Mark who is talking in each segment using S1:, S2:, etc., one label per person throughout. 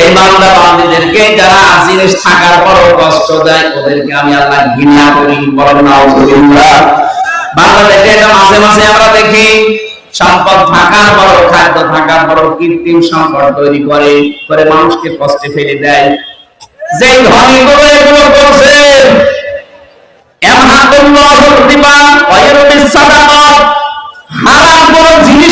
S1: এই বান্দা বান্দীদেরকে যারা জিনিস থাকার পরও কষ্ট দেয়, ওদেরকে আমি আল্লাহ ঘৃণা করি, বলেন নাউজুবিল্লাহ। বাংলাদেশে এটা মাঝে মাঝে আমরা দেখি, সম্পদ থাকার পরও, খাদ্য থাকার পরও কৃত্রিম সম্পদ তৈরি করে করে মানুষকে কষ্টে ফেলে দেয়। যে ধনীগুলো এগুলো করছে এমহাকুল্লাহুর রিবা ওয়া ইউরবিস সাদাকাত কোন জিনিসে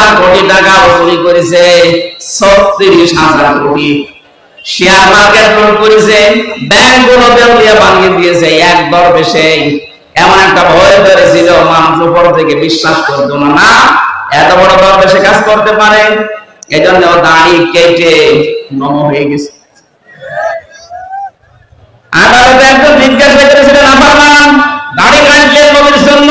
S1: হাজার কোটি টাকা চুরি করেছে, ছত্রিশ হাজার কোটি। শেয়ার মার্কেট লুট করেছে ব্যাংকগুলো দেউলিয়া বানিয়ে দিয়েছে এক দরবেশে। এমন একটা ভয় ধরেছিল মানুষ উপর থেকে বিশ্বাস করতো না না, এত বড় দরবেশে কাজ করতে পারে। এই জন্য দাড়ি কেটে নম হয়ে গেছে। আদালতে একজন জিজ্ঞাসা করেছিলেন আমার নাম দাড়ি কাটলেন নবীর জন্য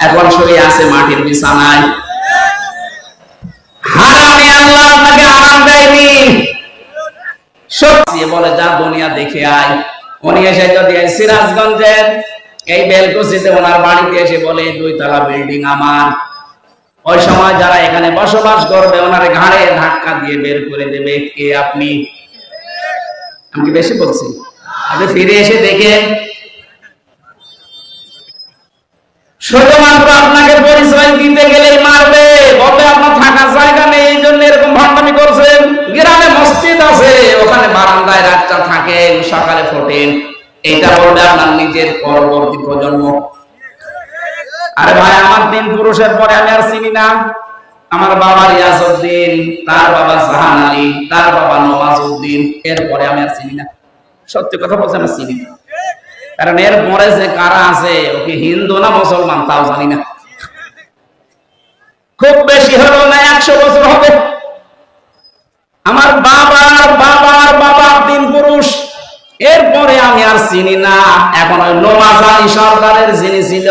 S1: এখন শুয়ে আছে মাটির বিছানায়। বসবাস করবে ঘাড়ে ধাক্কা দিয়ে বের করে দেবে, কে আপনি? আমি বেশি বলছি? আপনি ফিরে এসে দেখেন শুধুমাত্র আপনাকে পরিচয় দিতে গেলেই মারবে বলবে আপনার থাকার জায়গা নেই, এই জন্য এরকম ভান্ডামি করছেন। গ্রামে মসজিদ আছে, ওখানে বারান্দায় রাতটা থাকেন সকালে ফোটেন। এটা বলবে আপনার নিজের পরবর্তী প্রজন্ম। আরে ভাই, আমার তিন পুরুষের পরে আমি আর চিনি না। আমার বাবা রিয়াজউদ্দিন, তার বাবা জাহান আলী, তার বাবা নওয়াজউদ্দিন, এরপরে আমি আর চিনি না। সত্যি কথা বলছি আমি চিনি না। কারণ এর পরে যে কারা আছে ওকে হিন্দু না মুসলমান তাও জানি না। খুব বেশি হলো না একশো বছর হবে। আমার বাবার বাবার বাবা তিন পুরুষ। এরপরে আমি আর চিনি না। এখন ওই নোমাজ আলী সরকারের যিনি ছিল,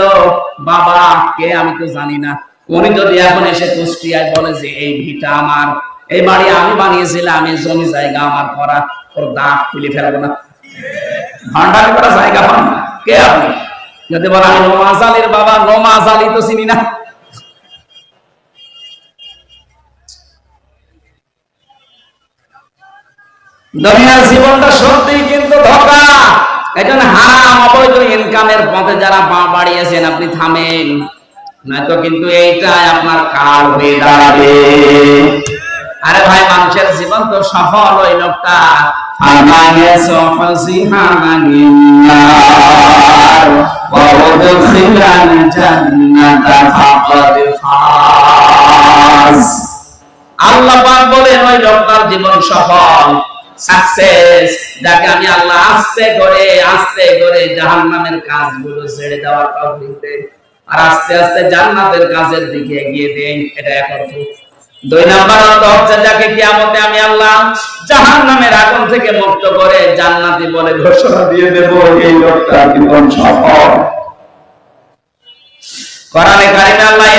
S1: বাবা, কে আমি তো জানি না। উনি যদি এখন এসে কুষ্টিয়ায় বলে যে, এই ভিটা আমার, এই বাড়ি আমি বানিয়েছিলাম আমি জমি জায়গা আমার করা ওর দাঁত খুলে ফেলব না। ভান্ডার করা জায়গা পান কে আপনি? যদি বলে নোমাজ আলীর বাবা নোমাজ আলী তো চিনি না। দুনিয়ার জীবনটা সত্যি কিন্তু ধোকা। এজন্য হারাম, অবৈধ ইনকামের পথে যারা পা বাড়িয়েছেন, আপনি থামেন। নয়তো কিন্তু এইটাই আপনার কাল হয়ে দাঁড়াবে। আরে ভাই, মানুষের জীবন তো সফল ওই লোকটা। ফাকাদ ফাজ আল্লাহ বলেন, ওই লোকটার জীবন সফল সাকসেস যাকে আমি আল্লাহ আস্তে করে আস্তে করে জাহান্নামের কাজগুলো ছেড়ে দেওয়ার তৌফিক আর আস্তে আস্তে জান্নাতের কাজের দিকে এগিয়ে দেই এটা এক দুই নাম্বার অর্থ হচ্ছে, যাকে কিয়ামতে আমি আল্লাহ আগুন থেকে মুক্ত করে জান্নাতি বলে ঘোষণা দিয়ে দেব, এই লোকটা জীবন সফল। কোরআনে আল্লাহ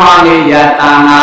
S1: ফালিয়াতানা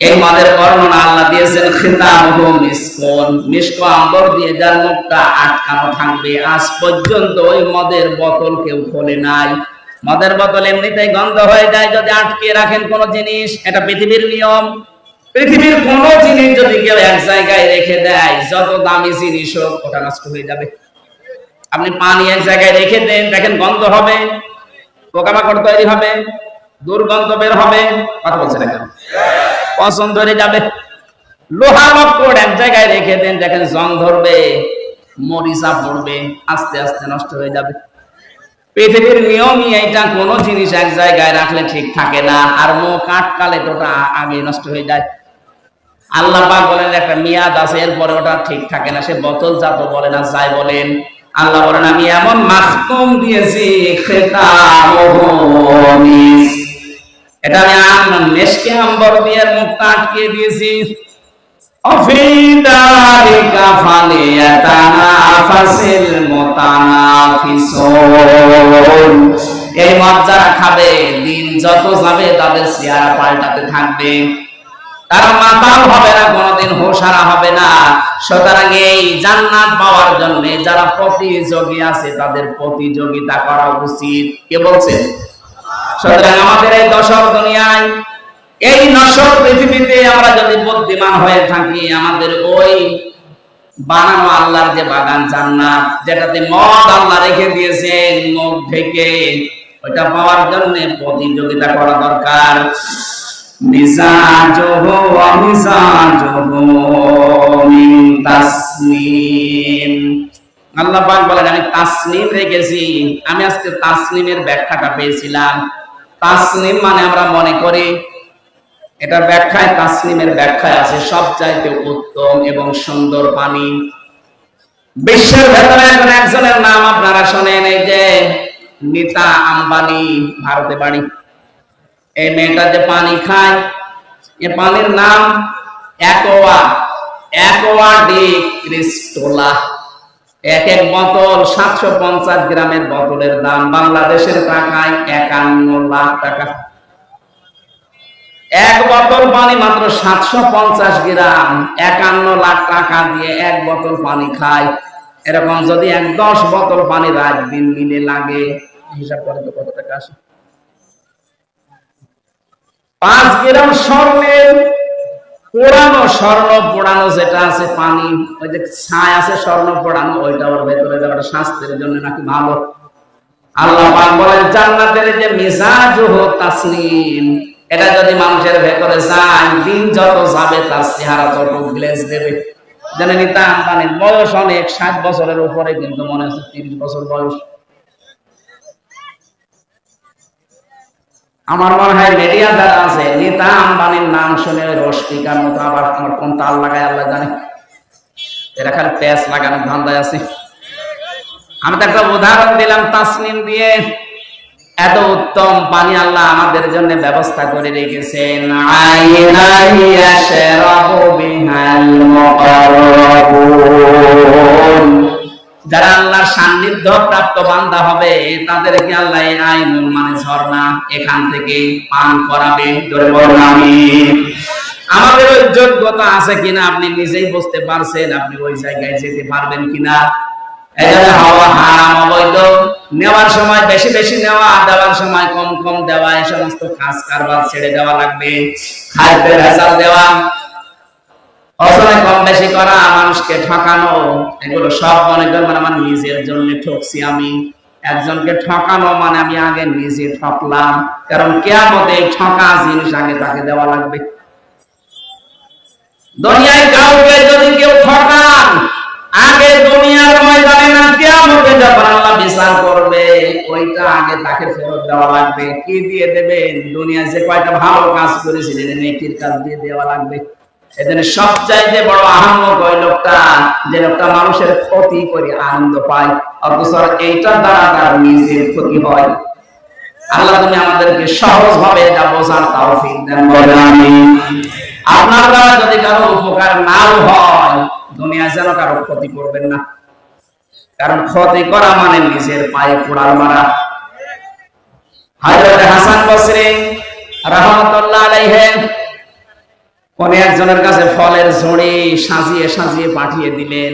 S1: এই মাদের বর্ণনা আল্লাহ দিয়েছেন খিতামহু দিয়ে যার মুখটা আটকানো থাকবে, আজ পর্যন্ত ওই মদের বোতল কেউ খোলে নাই। মদের বোতল এমনিতেই গন্ধ হয়ে যায়, যদি আটকে রাখেন কোন জিনিস, এটা পৃথিবীর নিয়ম। পৃথিবীর কোন জিনিস যদি কেউ এক জায়গায় রেখে দেয়, যত দামি জিনিস হোক, ওটা নষ্ট হয়ে যাবে। আপনি পানি এক জায়গায় রেখে দেন, দেখেন গন্ধ হবে, পোকামাকড় তৈরি হবে, দুর্গন্ধ বের হবে, কথা বলছে না কেন পছন্দ হয়ে যাবে। লোহা মকড় এক জায়গায় রেখে দেন, দেখেন জং ধরবে, মরিচা পড়বে, আস্তে আস্তে নষ্ট হয়ে যাবে। পৃথিবীর নিয়মই এইটা, কোনো জিনিস এক জায়গায় রাখলে ঠিক থাকে না, আর মুখ আটকালে তো ওটা আগে নষ্ট হয়ে যায়। আল্লাহ পাক বলেন, একটা মেয়াদ আছে, এরপরে ওটা ঠিক থাকে না, সে বোতল জাত বলে না, যাই বলেন। আল্লাহ বলেন, আমি এমন মাখতুম দিয়েছি মিস এটা আমি আম নেশকে আম্বর দিয়ে আটকে দিয়েছি। এই যারা খাবে, দিন যত যাবে, তাদের চেহারা পাল্টাতে থাকবে। তারা মাতাল হবে না, কোনোদিন হোসারা হবে না। সুতরাং এই জান্নাত পাওয়ার জন্য যারা প্রতিযোগী আছে, তাদের প্রতিযোগিতা করা উচিত। কে বলছেন সুতরাং আমাদের এই দশর দুনিয়ায়, এই নশর পৃথিবীতে আমরা যদি বুদ্ধিমান হয়ে থাকি, আমাদের ওই বানানো আল্লাহর যে বাগান যেটাতে মদ আল্লাহ রেখে দিয়েছেন, মুখ ঢেকে, ওইটা পাওয়ার জন্য প্রতিযোগিতা করা দরকার। তাসনিম। আল্লাহ পাক বলেন, আমি তাসনিম রেখেছি। আমি আজকে তাসনিমের ব্যাখ্যাটা পেয়েছিলাম। তাসনিম মানে আমরা মনে করি এটার ব্যাখ্যায়, তাসনিমের ব্যাখ্যায় আছে, সব চাইতে উত্তম এবং সুন্দর পানি বিশ্বের ভেতরে এখন একজনের নাম আপনারা শোনেন, এই যে নিতা আম্বানি, ভারতে বাড়ি এই মেয়েটা যে পানি খায়, এ পানির নাম অ্যাকোয়া অ্যাকোয়া ডি ক্রিস্টোলা। এক এক বোতল সাতশো পঞ্চাশ গ্রামের বোতলের দাম বাংলাদেশের টাকায় একান্ন লাখ টাকা। এক বোতল পানি মাত্র সাতশো পঞ্চাশ গ্রাম, একান্ন লাখ টাকা দিয়ে এক বোতল পানি খায়। এরকম যদি এক দশ বোতল পানি রাত দিন মিলে লাগে, হিসাব করে তো কত টাকা আসে পাঁচ গ্রাম স্বর্ণের পোড়ানো স্বর্ণ পোড়ানো যেটা আছে, পানি, ওই যে ছায় আছে, স্বর্ণ পোড়ানো, ওইটা ওর ভেতরে দেওয়াটা স্বাস্থ্যের জন্য নাকি ভালো। আল্লাহ বলেন, জান্নাতের যে মিজাজ তাসলিম এটা যদি মানুষের ভেতরে যায়, দিন যত যাবে তার চেহারা তত গ্লেজ দেবে। জানেন তা আম্বানির বয়স অনেক, ষাট বছরের উপরে কিন্তু মনে হচ্ছে তিরিশ বছর বয়স। আমার মনে হয় মিডিয়া যারা আছে, নেতা আম্বানির নাম শুনে রশ্মিকার মতো আবার আমার কোন তাল লাগায় আল্লাহ জানে। এরা খালি প্যাস লাগানোর ধান্দায় আছে। আমি তো একটা উদাহরণ দিলাম তাসনিম দিয়ে। এত উত্তম পানি আল্লাহ আমাদের জন্য ব্যবস্থা করে রেখেছেন। আইনাই ইয়াশরাবু বান্দা হবে, তাদেরকে আল্লাহ মানে ঝর্ণা এখান থেকে পান আমাদের যোগ্যতা আছে কিনা আপনি নিজেই বুঝতে পারছেন, আপনি ওই জায়গায় যেতে পারবেন কিনা? সময় বেশি বেশি নেওয়া সময় কম কম দেওয়া, এই সমস্ত কাজ কারবার ছেড়ে দেওয়া লাগবে। দেওয়া অসময় কম বেশি করা, মানুষকে ঠকানো, এগুলো সব মনে করবেন আমার নিজের জন্য ঠকছি আমি। একজনকে ঠকানো মানে আমি আগে নিজে ঠকলাম। কারণ কেয়ামতে এই ঠকা জিনিস আগে তাকে দেওয়া লাগবে। দুনিয়ায় কাউকে যদি কেউ ঠকান, আগে দুনিয়ার ময়দানে না, কেয়ামতে যখন আল্লাহ বিচার করবে, ওইটা আগে তাকে ফেরত দেওয়া লাগবে। কি দিয়ে দেবেন? দুনিয়ায় যে কয়টা ভালো কাজ করেছিলেন, নেকির কাজ দিয়ে দেওয়া লাগবে। এখানে সবচাইতে বড় আহম্মক ওই লোকটা, যে লোকটা মানুষের ক্ষতি করে আনন্দ পায়, অথচ এইটার দ্বারা তার নিজের ক্ষতি হয়। আল্লাহ তুমি আমাদেরকে সহজ ভাবে এটা বোঝার তৌফিক দেন আমি আপনার দ্বারা যদি কারও উপকার নাও হয়, দুনিয়া যেন কারও ক্ষতি করবেন না। কারণ ক্ষতি করা মানে নিজের পায়ে কোড়াল মারা। হযরত হাসান বসরি রাহমাতুল্লাহ আলাইহি কোন একজনের কাছে ফলের ঝুড়ি সাজিয়ে সাজিয়ে পাঠিয়ে দিলেন।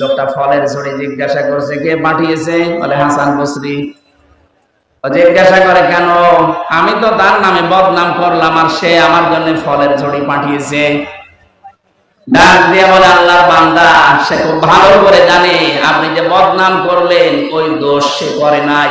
S1: লোকটা ফলের জিজ্ঞাসা করছে, কে পাঠিয়েছে? বলে, হাসান বসরি। জিজ্ঞাসা করে, কেন? আমি তো তার নামে বদনাম করলাম আর সে আমার জন্য ফলের ঝুড়ি পাঠিয়েছে। ডাক দিয়ে বলে, আল্লাহর বান্দা, সে খুব ভালো করে জানে, আপনি যে বদনাম করলেন, ওই দোষ সে করে নাই।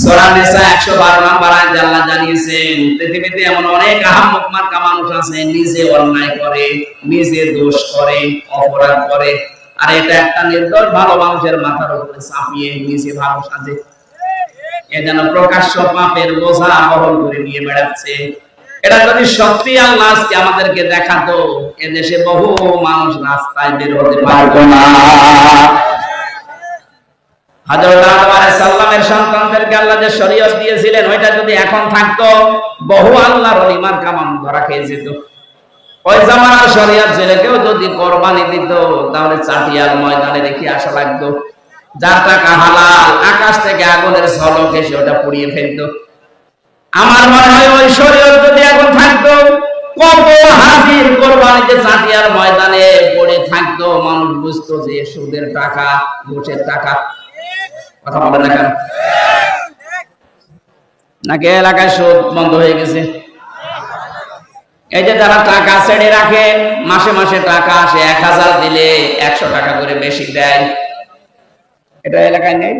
S1: সূরা নিসা 112 নম্বর আয়াতে আল্লাহ জানিয়েছেন, পৃথিবীতে এমন অনেক আহাম্মক মার্কা মানুষ আছে, নিজে অন্যায় করে, নিজে দোষ করে, অপরাধ করে। আর এটা একটা নির্দোষ ভালো মানুষের মাথার উপরে চাপিয়ে নিজে ভালো সাজে। এ যেন প্রকাশ্য পাপের বোঝা বহন করে নিয়ে বেড়াচ্ছে। এটা যদি সত্যি আল্লাহ আজকে আমাদেরকে দেখাতো এ দেশে বহু মানুষ রাস্তায় বের হতে পারতো না। যে শরীয়ত দিয়েছিলেন, ওইটা যদি এখন থাকতো, বহু আল্লাহর ওলিমার কামাম ধরা খেয়ে যেত। ওই জামানার শরীয়ত ছেলে, কেউ যদি কোরবানি দিত, তাহলে চাটিয়ার ময়দানে রেখে আসা লাগতো। যার টাকা হালাল, আকাশ থেকে আগুনের ঝলক এসে ওটা পুড়িয়ে ফেলতো। আমার মনে হয় ওই শরীয়ত যদি এখন থাকতো, কত হাজির কোরবানিতে চাটিয়ার ময়দানে পড়ে থাকতো, মানুষ বুঝতো যে সুদের টাকা, ঘুষের টাকা। কথা বলে না কেন? নাকি এলাকায় সুদ বন্ধ হয়ে গেছে? এই যে যারা টাকা ছেড়ে রাখেন মাসে মাসে টাকা আসে, এক হাজার দিলে একশো টাকা করে বেশি দেয়। এটা এলাকায় নেই?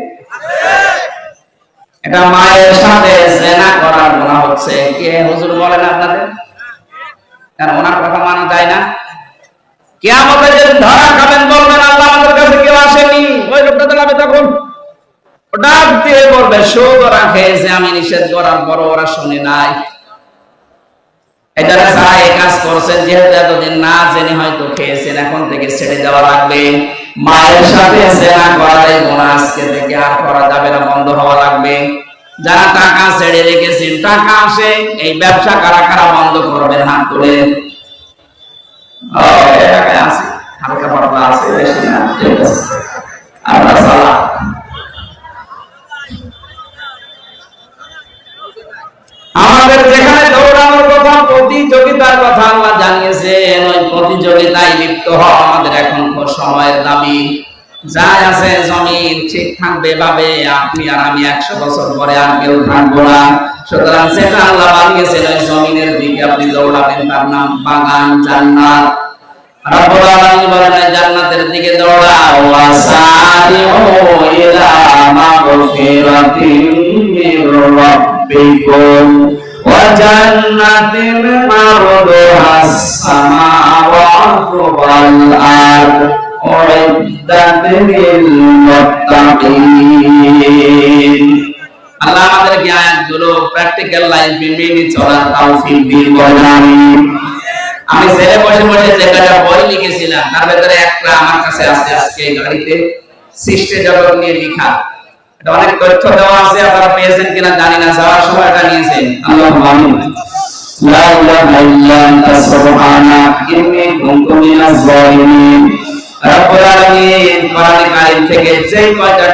S1: এটা মায়ের সাথে জেনা করার মনে হচ্ছে। কে? হুজুর বলেন আপনাদের? কেন, ওনার কথা মানা যায় না? কে আমাদের ধরা খাবেন বলবেন, আল্লাহ আমাদের কাছে কেউ আসেনি। ওই লোকটা দাঁড়াবে তখন। ডাক দিয়ে বলবে সুদ ওরা খেয়েছে, আমি নিষেধ করার পর ওরা শুনে নাই। যারা এই কাজ করছেন, যেহেতু এতদিন না জেনে হয়তো খেয়েছেন, এখন থেকে ছেড়ে দেওয়া লাগবে। মায়ের সাথে গুণা আজকে থেকে আর করা যাবে না, বন্ধ হওয়া লাগবে। যারা টাকা ছেড়ে রেখেছেন, টাকা আসে, এই ব্যবসা কারা কারা বন্ধ করবেন হাত তুলে। হালকা পাতলা আছে আমরা আমাদের যেখানে দৌড়ানোর কথা, প্রতিযোগিতার কথা আল্লাহ জানিয়েছেন, ওই প্রতিযোগিতায় লিপ্ত হওয়া আমাদের এখন সময়ের দাবি যা আছে জমিন, ঠিক থাকবে ভাবে আপনি আর আমি একশো বছর পরে আর কেউ থাকব না। সুতরাং সেটা আল্লাহ বানিয়েছেন, ওই জমিনের দিকে আপনি দৌড়াবেন, তার নাম বাগান, জান্নাত। রব্বুল আলামিন বলেন জান্নাতের দিকে দৌড়াও ওয়াসারিউ ইলা মাগফিরাতিন মির রাব্বিকুম। সামাওয়াতু ওয়াল আরদ উইদ্দাত লিল মুত্তাকিন আল্লাহ আমাদেরকে আয়াতগুলো প্র্যাকটিক্যাল লাইফে মেনে চলার তৌফিক দিন বলেন আমি ছেলে বসে বসে যে কটা বই লিখেছিলাম, তার ভেতরে একটা আমার কাছে আছে আজকে গাড়িতে সৃষ্টি জগৎ নিয়ে লেখা। অনেক তথ্য দেওয়া আছে আপনারা পেয়েছেন কিনা জানি না যাওয়ার সময় এটা নিয়েছেন আল্লাহ রব্বুল আলামিন কোরআনে কারীম থেকে যেই কয়টা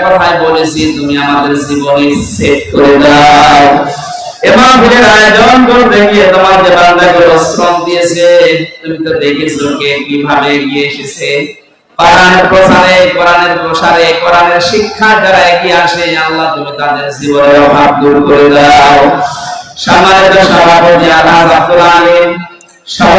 S1: বলেছি তুমি আমাদের জীবনে সেট করে দাও। এমন ভিড়ের আয়োজন করতে গিয়ে তোমার যে বান্দাগুলো শ্রম দিয়েছে তুমি তো দেখেছ কে কীভাবে এগিয়ে এসেছে। কোরআনের প্রসারে কোরআনের প্রসারে, কোরআনের শিক্ষা যারা এগিয়ে আসে। আল্লাহ, তুমি তাদের জীবনের অভাব দূর করে দাও। সম্মানিত সভাপতি আলহাজ আব্দুল আলিম সহ